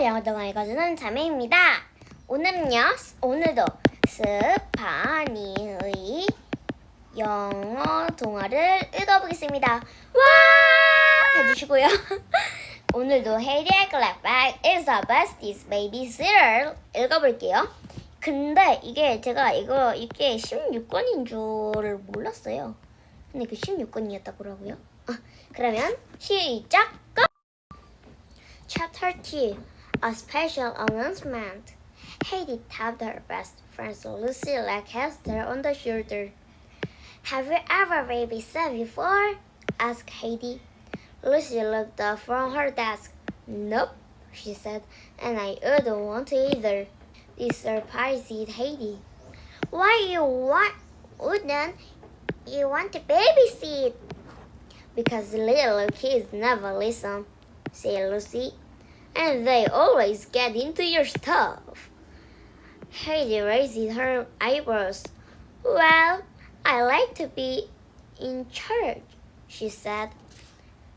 안녕하세요. 영어 동화 읽어주는 자매입니다. 오늘은요, 오늘도 스파니의 영어 동화를 읽어보겠습니다. 와! 해주시고요. 오늘도 헤이리의 Clapback is the bestest babysitter 읽어볼게요. 근데 이게 제가 이거 이게 16권인 줄을 몰랐어요. 근데 그 16권이었다고라고요? 아, 그러면 시작! 고! Chapter 2 A Special Announcement Heidi tapped her best friend Lucy like Hester on the shoulder. Have you ever babysat before? asked Heidi. Lucy looked up from her desk. Nope, she said, and I wouldn't want to either. This surprised Heidi. Why you want, wouldn't you want to babysit? Because little kids never listen, said Lucy, and they always get into your stuff. Heidi raised her eyebrows. Well, I like to be in charge, she said.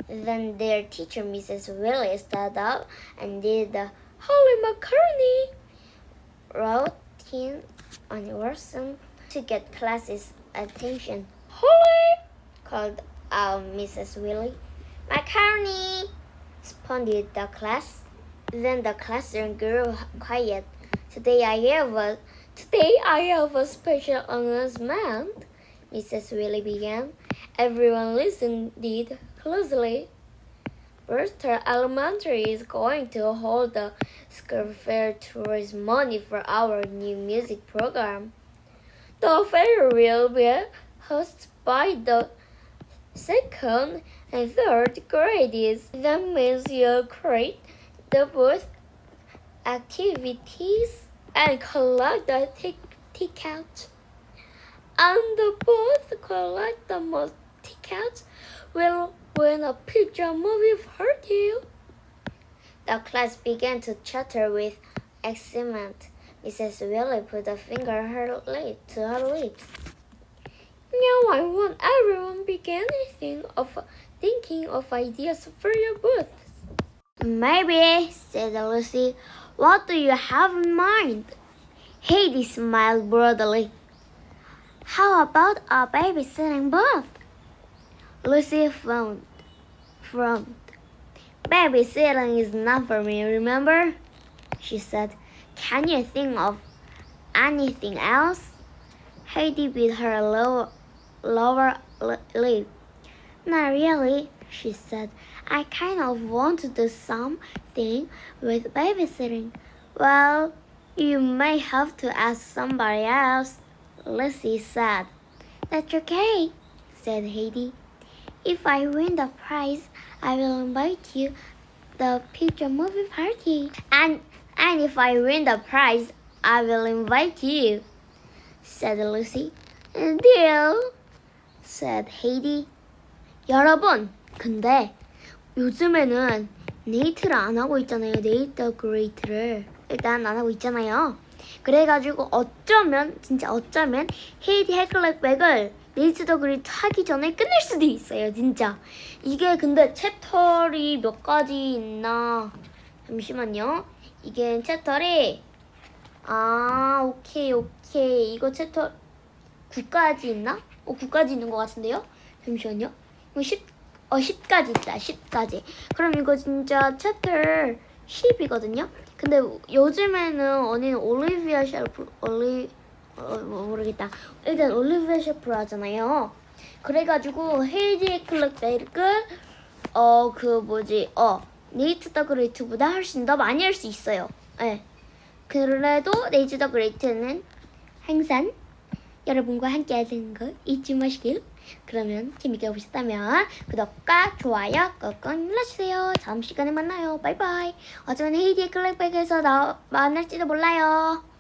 Then their teacher, Mrs. Willis, stood up and did the Holy Macaroni routine on Wilson to get class's attention. Holy! called out Mrs. Willie. Macaroni! Responded the class. Then the classroom grew quiet. Today I have a today I have a special announcement. Mrs. Willie began. Everyone listened closely. Brewster Elementary is going to hold a school fair to raise money for our new music program. The fair will be hosted by the second and third grades. That means you create the booth activities and collect the tic- tickets. And the booth collect the most tickets will win a picture movie party. The class began to chatter with excitement. Mrs. Willie put a finger her lip to her lips. Now I want everyone begin to think of thinking of ideas for your booths. Maybe, said Lucy. What do you have in mind? Heidi smiled broadly. How about a babysitting booth? Lucy frowned. frowned. Babysitting is not for me, remember? She said. Can you think of anything else? Heidi bit her lower, lower lip. Not really, she said. I kind of want to do something with babysitting. Well, you may have to ask somebody else, Lucy said. That's okay, said Heidi. If I win the prize, I will invite you the picture movie party. And and if I win the prize, I will invite you, said Lucy. Deal, said Heidi. 여러분, 근데 요즘에는 네이트를 안 하고 있잖아요. 네이트 그레이트를 일단 안 하고 있잖아요. 그래가지고 어쩌면 진짜 어쩌면 헤이디 해클렉백을 네이트 더 그레이트 하기 전에 끝낼 수도 있어요. 진짜 이게 근데 챕터리 몇 가지 있나 잠시만요. 이게 챕터리 아 오케이 오케이 이거 챕터 9까지 있나? 어 9까지 있는 것 같은데요? 잠시만요. 이거 10, 어 10까지 있다. 10까지. 그럼 이거 진짜 챕터 10이거든요. 근데 요즘에는 언니는 올리비아 셰프 올리 어, 뭐 모르겠다. 일단 올리비아 셰프로 하잖아요. 그래가지고 헤이디 클렉베르크 어그 뭐지 어 네이트 더 그레이트보다 훨씬 더 많이 할 수 있어요. 예. 네. 그래도 네이트 더 그레이트는 항상 여러분과 함께 하는 거 잊지 마시길. 그러면 재밌게 보셨다면 구독과 좋아요 꾹꾹 눌러주세요. 다음 시간에 만나요. 바이바이. 어쩌면 헤이디의 클렉백에서 나 만날지도 몰라요.